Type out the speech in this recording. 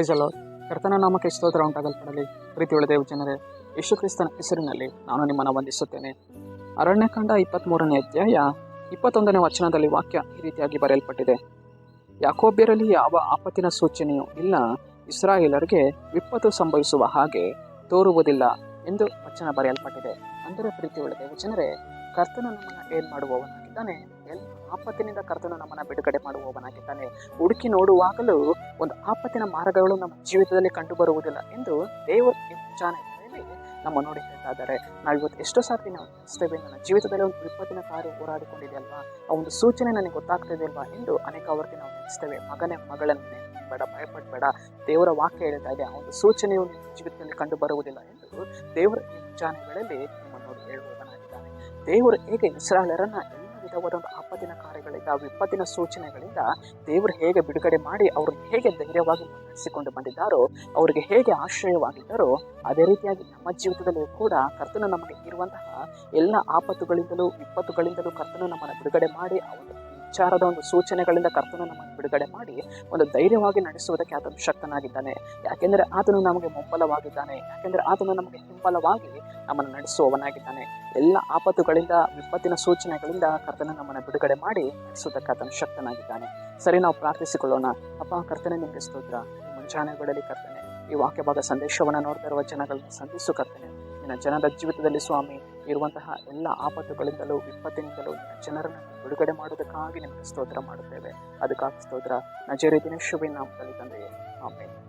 Price hello ಕರ್ತನ ನಾಮಕ್ಕೆ ಸ್ತೋತ್ರ ಉಂಟಾಗಲ್ಪಡಲಿ. ಪ್ರೀತಿಯುಳ್ಳ ದೇವ ಜನರೇ, ಯೇಸು ಕ್ರಿಸ್ತನ ಹೆಸರಿನಲ್ಲಿ ನಾನು ನಿಮ್ಮನ್ನು ವಂದಿಸುತ್ತೇನೆ. ಅರಣ್ಯಕಾಂಡ ಇಪ್ಪತ್ತ್ಮೂರನೇ ಅಧ್ಯಾಯ ಇಪ್ಪತ್ತೊಂದನೇ ವಚನದಲ್ಲಿ ವಾಕ್ಯ ಈ ರೀತಿಯಾಗಿ ಬರೆಯಲ್ಪಟ್ಟಿದೆ. ಯಾಕೋಬ್ಯರಲ್ಲಿ ಯಾವ ಆಪತ್ತಿನ ಸೂಚನೆಯೂ ಇಲ್ಲ, ಇಸ್ರಾಯೇಲರಿಗೆ ವಿಪತ್ತು ಸಂಭವಿಸುವ ಹಾಗೆ ತೋರುವುದಿಲ್ಲ ಎಂದು ವಚನ ಬರೆಯಲ್ಪಟ್ಟಿದೆ. ಅಂದರೆ ಪ್ರೀತಿಯುಳ್ಳ ದೇವ ಜನರೇ, ಕರ್ತನ ನಮ್ಮನ್ನು ಏನು ಮಾಡುವವನಾಗಿದ್ದಾನೆ ಎಲ್ಲ ಆಪತ್ತಿನಿಂದ ಕರ್ತನು ನಮ್ಮನ್ನು ಬಿಡುಗಡೆ ಮಾಡುವವನಾಗಿದ್ದಾನೆ. ಹುಡುಕಿ ನೋಡುವಾಗಲೂ ಒಂದು ಆಪತ್ತಿನ ಮಾರ್ಗಗಳು ನಮ್ಮ ಜೀವಿತದಲ್ಲಿ ಕಂಡು ಬರುವುದಿಲ್ಲ ಎಂದು ದೇವರ ನಮ್ಮ ನೋಡಿ ಹೇಳ್ತಾ ಇದ್ದಾರೆ. ನಾವು ಇವತ್ತು ಎಷ್ಟೋ ಸಾರಿ ನಾವು ನೆನೆಸ್ತೇವೆ ನನ್ನ ಜೀವಿತದಲ್ಲಿ ಒಂದು ವಿಪತ್ತಿನ ಕಾರ್ಯ ಹೋರಾಡಿಕೊಂಡಿದೆಯಲ್ವಾ? ಆ ಒಂದು ಸೂಚನೆ ನನಗೆ ಗೊತ್ತಾಗ್ತಿದೆಯಲ್ವಾ ಎಂದು ಅನೇಕ ಅವರಿಗೆ ನಾವು ನೆನೆಸ್ತೇವೆ ಮಗನೇ, ಮಗಳನ್ನೇ ಬೇಡ, ಭಯಪಡಬೇಡ. ದೇವರ ವಾಕ್ಯ ಹೇಳ್ತಾ ಇದೆ. ಆ ಒಂದು ಸೂಚನೆಯು ನಿಮ್ಮ ಜೀವಿತದಲ್ಲಿ ಕಂಡು ಬರುವುದಿಲ್ಲ ಎಂದು ದೇವರ ಮುಂಜಾನೆಗಳಲ್ಲಿ ನಮ್ಮ ನೋಡಿ ಹೇಳುವವನಾಗಿದ್ದಾನೆ. ದೇವರು ಹೇಗೆ ಇಸ್ರಾಯೇಲರನ್ನ ಒಂದು ಆಪತ್ತಿನ ಕಾರ್ಯಗಳಿಂದ, ವಿಪತ್ತಿನ ಸೂಚನೆಗಳಿಂದ ದೇವರು ಹೇಗೆ ಬಿಡುಗಡೆ ಮಾಡಿ ಅವ್ರನ್ನ ಹೇಗೆ ಧೈರ್ಯವಾಗಿ ನಡೆಸಿಕೊಂಡು ಬಂದಿದ್ದಾರೋ, ಅವರಿಗೆ ಹೇಗೆ ಆಶ್ರಯವಾಗಿದ್ದಾರೋ, ಅದೇ ರೀತಿಯಾಗಿ ನಮ್ಮ ಜೀವಿತದಲ್ಲೂ ಕೂಡ ಕರ್ತನು ನಮಗೆ ಇರುವಂತಹ ಎಲ್ಲ ಆಪತ್ತುಗಳಿಂದಲೂ, ವಿಪತ್ತುಗಳಿಂದಲೂ ಕರ್ತನು ನಮ್ಮನ್ನು ಬಿಡುಗಡೆ ಮಾಡಿ ಒಂದು ವಿಚಾರದ ಒಂದು ಸೂಚನೆಗಳಿಂದ ಕರ್ತನ ನಮ್ಮನ್ನು ಬಿಡುಗಡೆ ಮಾಡಿ ಒಂದು ಧೈರ್ಯವಾಗಿ ನಡೆಸುವುದಕ್ಕೆ ಆತನು ಶಕ್ತನಾಗಿದ್ದಾನೆ. ಯಾಕೆಂದರೆ ಆತನು ನಮಗೆ ಮುಂಬಲವಾಗಿದ್ದಾನೆ ಯಾಕೆಂದರೆ ಆತನು ನಮಗೆ ಹಿಂಬಲವಾಗಿ ನಮ್ಮನ್ನು ನಡೆಸುವವನಾಗಿದ್ದಾನೆ. ಎಲ್ಲ ಆಪತ್ತುಗಳಿಂದ, ವಿಪತ್ತಿನ ಸೂಚನೆಗಳಿಂದ ಕರ್ತನ ನಮ್ಮನ್ನು ಬಿಡುಗಡೆ ಮಾಡಿ ನಡೆಸುವುದಕ್ಕೆ ಆತನು ಶಕ್ತನಾಗಿದ್ದಾನೆ. ಸರಿ, ನಾವು ಪ್ರಾರ್ಥಿಸಿಕೊಳ್ಳೋಣ. ಅಪ್ಪ, ಕರ್ತನೆ, ನಿಮಗೆ ಸ್ತೋತ್ರ. ಮುಂಜಾನೆಗಳಲ್ಲಿ ಕರ್ತನೆ, ಈ ವಾಕ್ಯ ಭಾಗ ಸಂದೇಶವನ್ನು ನೋಡ್ತಾ ಇರುವ ಜನಗಳನ್ನು ಸಂಧಿಸು ಕರ್ತನೆ. ನಿನ್ನ ಜನರ ಜೀವಿತದಲ್ಲಿ ಸ್ವಾಮಿ, ಇರುವಂತಹ ಎಲ್ಲ ಆಪತ್ತುಗಳಿಂದಲೂ ವಿಪತ್ತಿನಿಂದಲೂ ಜನರನ್ನು ಬಿಡುಗಡೆ ಮಾಡುವುದಕ್ಕಾಗಿ ನಿಮಗೆ ಸ್ತೋತ್ರ ಮಾಡುತ್ತೇವೆ. ಅದಕ್ಕಾಗಿ ಸ್ತೋತ್ರ. ನಜರೇದಿನ ಶುಭ ನಾಮದಲ್ಲಿ ತಂದೆಯೇ. ಆಮೇಲೆ